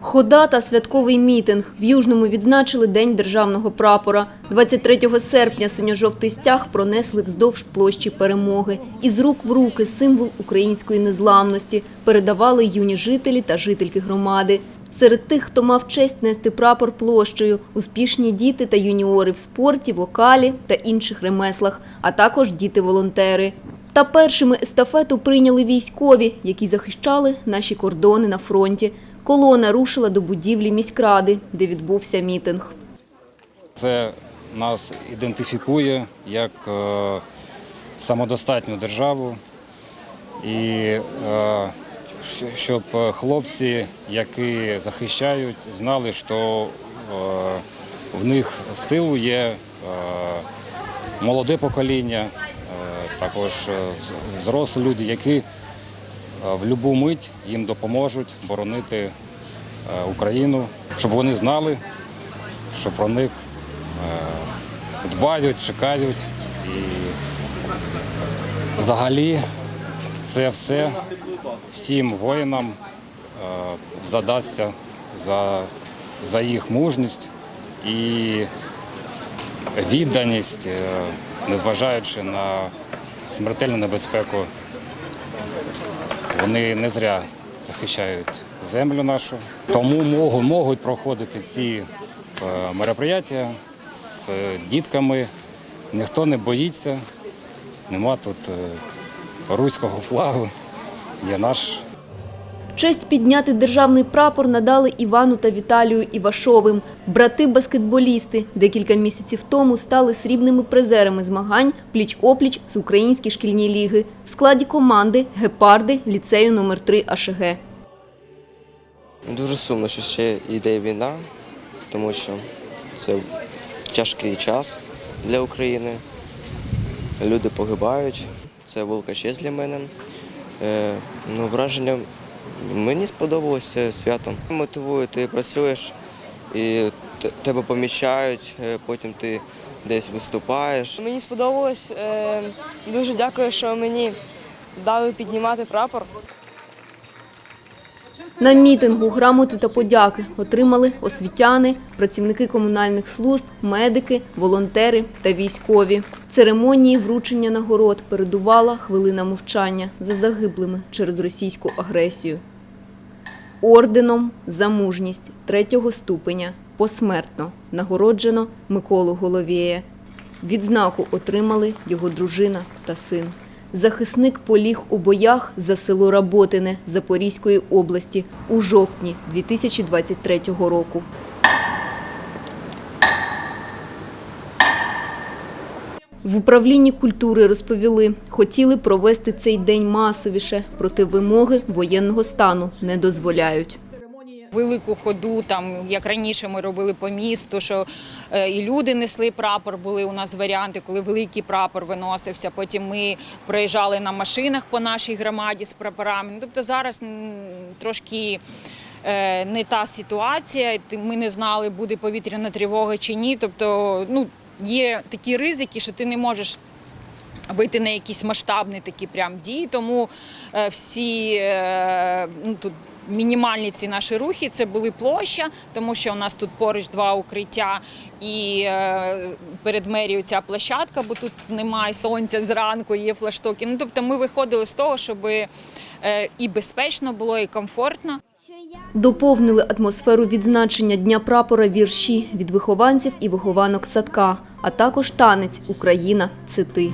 Хода та святковий мітинг. В Южному відзначили День державного прапора. 23 серпня синьо-жовтий стяг пронесли вздовж площі перемоги. Із рук в руки символ української незламності передавали юні жителі та жительки громади. Серед тих, хто мав честь нести прапор площею, успішні діти та юніори в спорті, вокалі та інших ремеслах, а також діти-волонтери. Та першими естафету прийняли військові, які захищали наші кордони на фронті. Колона рушила до будівлі міськради, де відбувся мітинг. Це нас ідентифікує як е, самодостатню державу, і е, щоб хлопці, які захищають, знали, що е, в них з тилу є молоде покоління, також зрослі люди, які в будь-яку мить їм допоможуть боронити е, Україну, щоб вони знали, що про них е, дбають, чекають. І взагалі це все всім воїнам е, задасться за, за їх мужність і відданість, е, незважаючи на смертельну небезпеку. Вони не зря захищають землю нашу. Тому можуть, можуть проходити ці е, мероприятия з дітками. Ніхто не боїться. Нема тут е, руського флагу. Є наш Честь підняти державний прапор надали Івану та Віталію Івашовим. Брати-баскетболісти декілька місяців тому стали срібними призерами змагань пліч-опліч з українські шкільні ліги в складі команди Гепарди ліцею номер 3 АШГ. Дуже сумно, що ще йде війна, тому що це тяжкий час для України. Люди погибають. Це велика честь для мене. Е, ну, враження мені сподобалося свято. Мотивує, ти працюєш і тебе помічають, е, потім ти десь виступаєш. Мені сподобалось. е, Дуже дякую, що мені дали піднімати прапор. На мітингу грамоти та подяки отримали освітяни, працівники комунальних служб, медики, волонтери та військові. Церемонії вручення нагород передувала хвилина мовчання за загиблими через російську агресію. Орденом за мужність третього ступеня посмертно нагороджено Миколу Головєя. Відзнаку отримали його дружина та син. Захисник поліг у боях за село Работине Запорізької області у жовтні 2023 року. В управлінні культури розповіли, хотіли провести цей день масовіше, проте вимоги воєнного стану не дозволяють. Велику ходу, там як раніше ми робили по місту, що е, і люди несли прапор. Були у нас варіанти, коли великий прапор виносився. Потім ми проїжджали на машинах по нашій громаді з прапорами. Ну, Тобто зараз трошки. е, Не та ситуація, ми не знали, буде повітряна тривога чи ні. Тобто, ну є такі ризики, що ти не можеш вийти на якісь масштабні такі прям дії. Тому е, всі ну, тут мінімальні ці наші рухи це були площа, тому що у нас тут поруч два укриття і е, перед мерією ця площадка, бо тут немає сонця зранку, є флаштоки. Ну тобто ми виходили з того, щоб е, і безпечно було, і комфортно. Доповнили атмосферу відзначення Дня прапора вірші від вихованців і вихованок садка, а також танець Україна це ти.